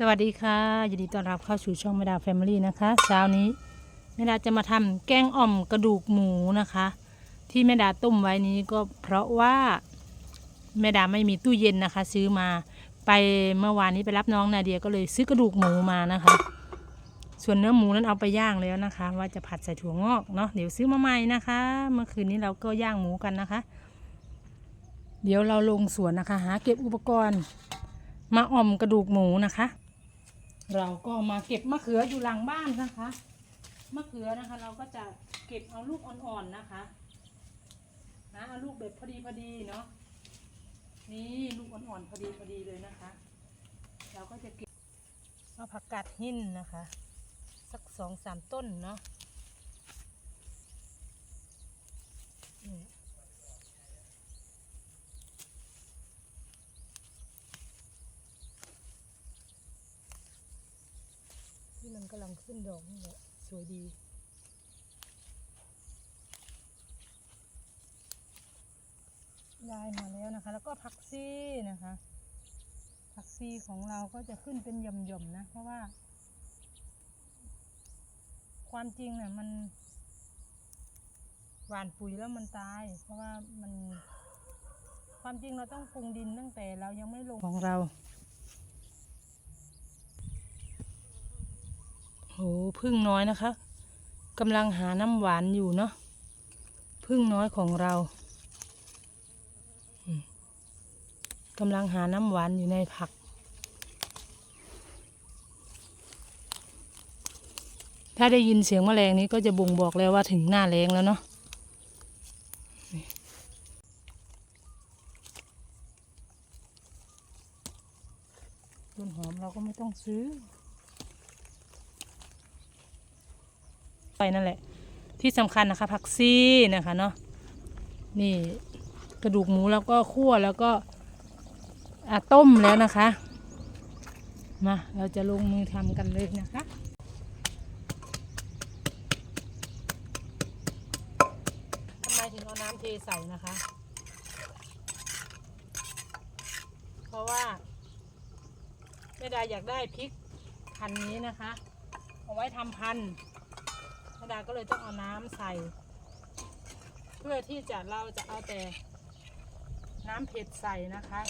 สวัสดีค่ะยินดีต้อนรับเข้าสู่ช่องแม่ดาแฟมิลี่นะคะเช้านี้แม่ดาจะมาทำแกงอ่อมกระดูกหมูนะคะ ที่แม่ดาต้มไว้นี้ก็เพราะว่าแม่ดาไม่มีตู้เย็นนะคะ ซื้อมาไปเมื่อวานนี้ไปรับน้องนาเดียก็เลยซื้อกระดูกหมูมานะคะ ส่วนเนื้อหมูนั้นเอาไปย่างแล้วนะคะ ว่าจะผัดใส่ถั่วงอกเนาะเดี๋ยวซื้อมาใหม่นะคะ เมื่อคืนนี้เราก็ย่างหมูกันนะคะ เดี๋ยวเราลงสวนนะคะ หาเก็บอุปกรณ์ มาอ่อมกระดูกหมูนะคะ เราก็มาเก็บมะเขืออยู่หลังบ้านนะคะ มะเขือนะคะ เราก็จะเก็บเอาลูกอ่อนๆนะคะ นะเอาลูกแบบพอดีพอดีเนาะ นี่ลูกอ่อนๆพอดีพอดีเลยนะคะ เราก็จะเก็บเอาผักกาดหินนะคะ สักสองสามต้นเนาะนี่ ที่มัน กำลังขึ้นดอกนี่แหละสวยดีได้มาแล้วนะคะ แล้วก็ผักซี่นะคะผักซี่ของเราก็จะขึ้นเป็นหย่อมๆนะ เพราะว่า ความจริงเนี่ยมันหวานปุ๋ยแล้วมันตาย เพราะว่ามันความจริงเราต้องปรุงดินตั้งแต่เรายังไม่ลงของเรา โหพึ่งน้อยนะคะกำลังหาน้ำหวานอยู่เนาะพึ่งน้อยของเรากำลังหาน้ำหวานอยู่ในผัก ถ้าได้ยินเสียงแมลงนี้ก็จะบ่งบอกแล้วว่าถึงหน้าแรงแล้วเนาะต้นหอมเราก็ไม่ต้องซื้อ ไปนั่นแหละ ที่สำคัญนะคะ ผักซี่นะคะเนาะนี่กระดูกหมูแล้วก็คั่วแล้วก็อต้มแล้วนะคะ มาเราจะลงมือทำกันเลยนะคะทำไมถึงเอาน้ำเทใส่นะคะ เพราะว่าแม่ดาอยากได้พริกพันนี้นะคะ เอาไว้ทำพันธุ์ ดาก็เลยต้องเอาน้ำใส่ เพื่อที่จะเราจะเอาแต่น้ำเผ็ดใส่นะคะ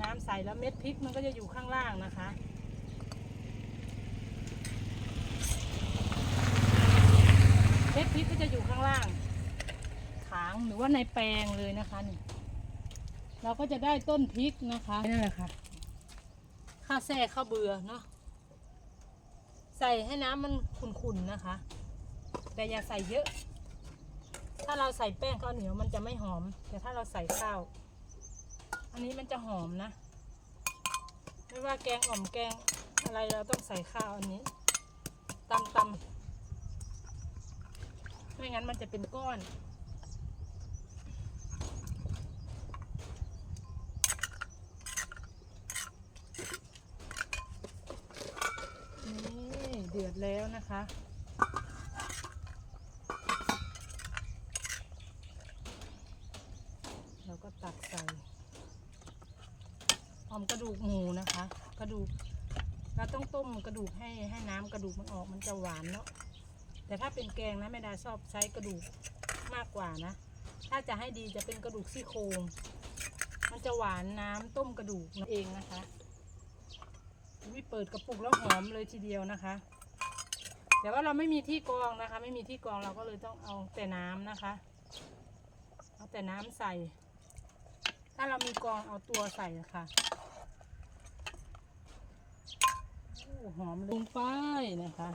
น้ำใส่แล้วเม็ดพริกมันก็จะอยู่ข้างล่างนะคะเม็ดพริกก็จะอยู่ข้างล่างถางหรือว่าในแปลงเลยนะคะนี่เราก็จะได้ต้นพริกนะคะนั่นแหละค่ะข้าวแซ่ข้าวเบื่อเนาะ ใส่ให้น้ำมันขุ่นๆนะคะ แต่อย่าใส่เยอะ ถ้าเราใส่แป้งข้าวเหนียวมันจะไม่หอม แต่ถ้าเราใส่ข้าว อันนี้มันจะหอมนะ ไม่ว่าแกงอ่อมแกงอะไรเราต้องใส่ข้าวอันนี้ตำตำไม่งั้นมันจะเป็นก้อนเดือดแล้ว นะคะเราก็ตักใส่หอมกระดูกหมูนะคะ กระดูกเราต้องต้มกระดูกให้ให้น้ำกระดูกมันออกมันจะหวานเนาะแต่ถ้าเป็นแกงนะแม่ดาชอบใช้กระดูกมากกว่านะ ถ้าจะให้ดีจะเป็นกระดูกซี่โครงมันจะหวานน้ำต้มกระดูกเองนะคะวิเปิดกระปุกแล้วหอมเลยทีเดียวนะคะ แต่ว่าเราไม่มีที่กรองนะคะ ไม่มีที่กรองเราก็เลยต้องเอาแต่น้ำนะคะ เอาแต่น้ำใส่ ถ้าเรามีกรองเอาตัวใส่ะค่ะหอมลงไปนะคะ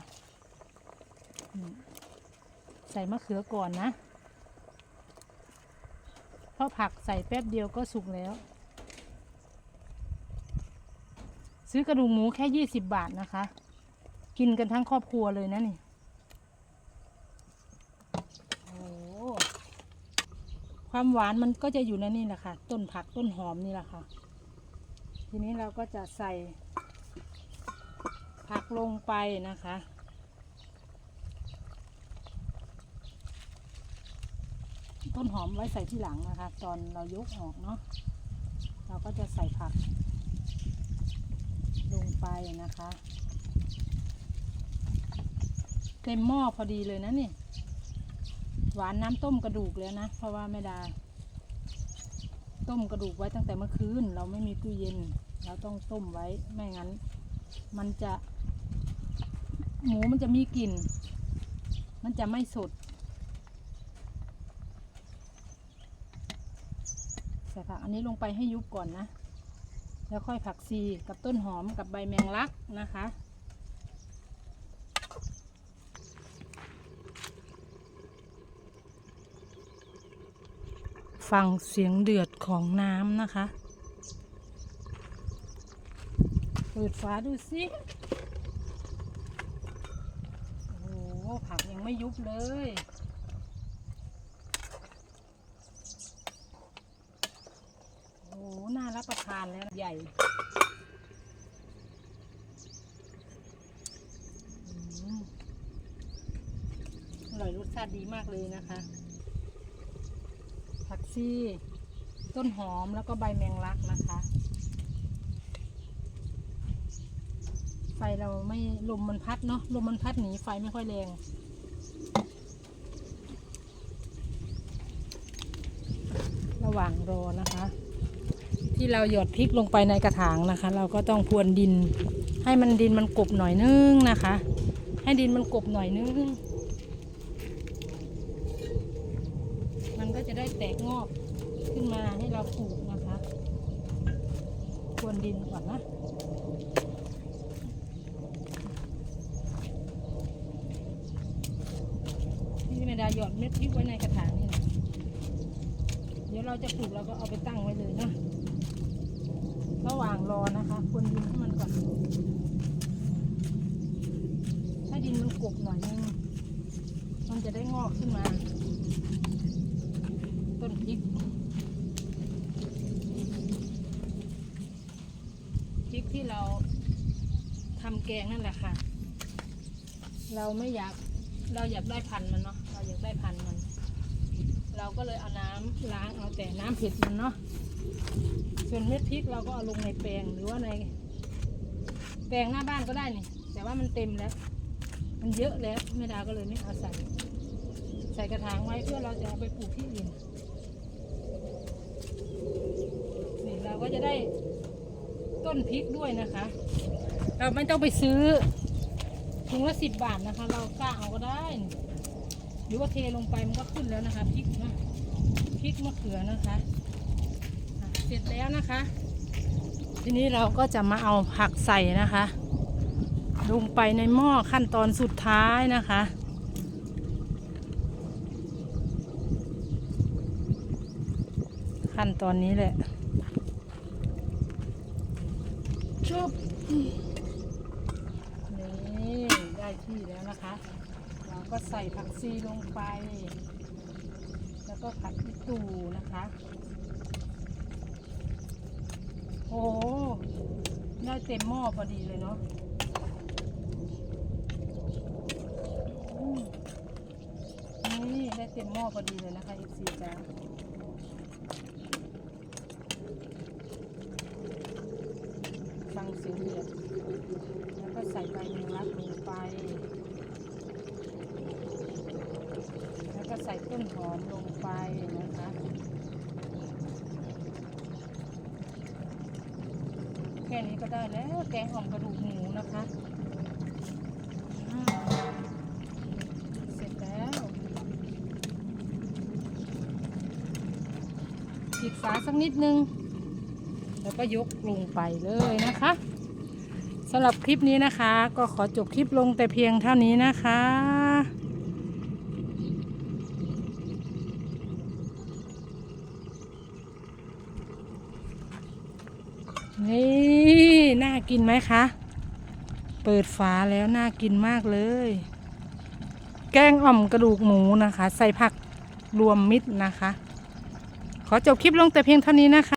ใส่มะเขือก่อนนะ เพราะผักใส่แป๊บเดียวก็สุกแล้ว ซื้อกระดูกหมูแค่ยี่สิบบาทนะคะ กินกันทั้งครอบครัวเลยนะนี่โอ้ความหวานมันก็จะอยู่ในนี่แหละค่ะ ต้นผักต้นหอมนี่แหละค่ะ ทีนี้เราก็จะใส่ ผักลงไปนะคะต้นหอมไว้ใส่ที่หลังนะคะ ตอนเรายกออกเนาะเราก็จะใส่ผัก ลงไปนะคะ เต็มหม้อพอดีเลยนะนี่ หวานน้ำต้มกระดูกแล้วนะ เพราะว่าแม่ดา ต้มกระดูกไว้ตั้งแต่เมื่อคืน เราไม่มีตู้เย็น เราต้องต้มไว้ ไม่งั้น มันจะ หมูมันจะมีกลิ่น มันจะไม่สดใส่ผักอันนี้ลงไปให้ยุบก่อนนะ แล้วค่อยผักซีกับต้นหอมกับใบแมงลักนะคะ ฟังเสียงเดือดของน้ำนะคะ เปิดฝาดูสิโอ้โหผักยังไม่ยุบเลยโอ้โหน่ารับประทานแล้วใหญ่อร่อยรสชาติดีมากเลยนะคะ ซี่ ต้นหอมแล้วก็ใบแมงลักนะคะ ไฟเราไม่ลมมันพัดเนาะลมมันพัดหนีไฟไม่ค่อยแรงระหว่างรอนะคะ ที่เราหยดพริกลงไปในกระถางนะคะ เราก็ต้องพรวนดิน ให้มันดินมันกบหน่อยนึงนะคะ ให้ดินมันกบหน่อยนึง เราปลูกนะคะควนดินก่อนนะที่เมดาหยอดเม็ดพิกไว้ในกระถางนี่นะเดี๋ยวเราจะปลูกเราก็เอาไปตั้งไว้เลยนะระหว่างรอนะคะควนดินให้มันก่อนถ้าดินมันกบหน่อยนึงมันจะได้งอกขึ้นมา ต้นพริก ที่เราทำแกงนั่นแหละค่ะ เราไม่อยากเราอยากได้พันมันเนาะเราอยากได้พันมัน เราก็เลยเอาน้ำล้างเอาแต่น้ำเผ็ดมันเนาะส่วนเม็ดพริกเราก็เอาลงในแปลงหรือว่าใน แปลงหน้าบ้านก็ได้นี่ แต่ว่ามันเต็มแล้ว มันเยอะแล้วแม่ดาก็เลยไม่เอาใส่ใส่กระถางไว้เพื่อเราจะเอาไปปลูกที่อื่นนี่เราก็จะได้ ต้นพริกด้วยนะคะ เราไม่ต้องไปซื้อถุงละสิบบาทนะคะ เรากล้าเอาก็ได้ หรือว่าเทลงไปมันก็ขึ้นแล้วนะคะพริกนะพริกมะเขือนะคะเสร็จแล้วนะคะ ทีนี้เราก็จะมาเอาผักใส่นะคะ ลงไปในหม้อขั้นตอนสุดท้ายนะคะขั้นตอนนี้แหละ ชุบนี่ได้ที่แล้วนะคะ เราก็ใส่ผักซีลงไป แล้วก็ผัดพิตูนะคะ โอ้ได้เต็มหม้อพอดีเลยเนาะนี่ได้เต็มหม้อพอดีเลยนะคะอีกสี่จาน ไปหนึ่งลัดลงไป แล้วก็ใส่ต้นหอมลงไปนะคะแค่นี้ก็ได้แล้วแกงหอมกระดูกหมูนะคะปิดฝาสักนิดนึง แล้วก็ยกลงไปเลยนะคะ สำหรับคลิปนี้นะคะ ก็ขอจบคลิปลงแต่เพียงเท่านี้นะคะ นี่น่ากินไหมคะ เปิดฝาแล้วน่ากินมากเลย แกงอ่อมกระดูกหมูนะคะ ใส่ผักรวมมิตรนะคะ ขอจบคลิปลงแต่เพียงเท่านี้นะคะ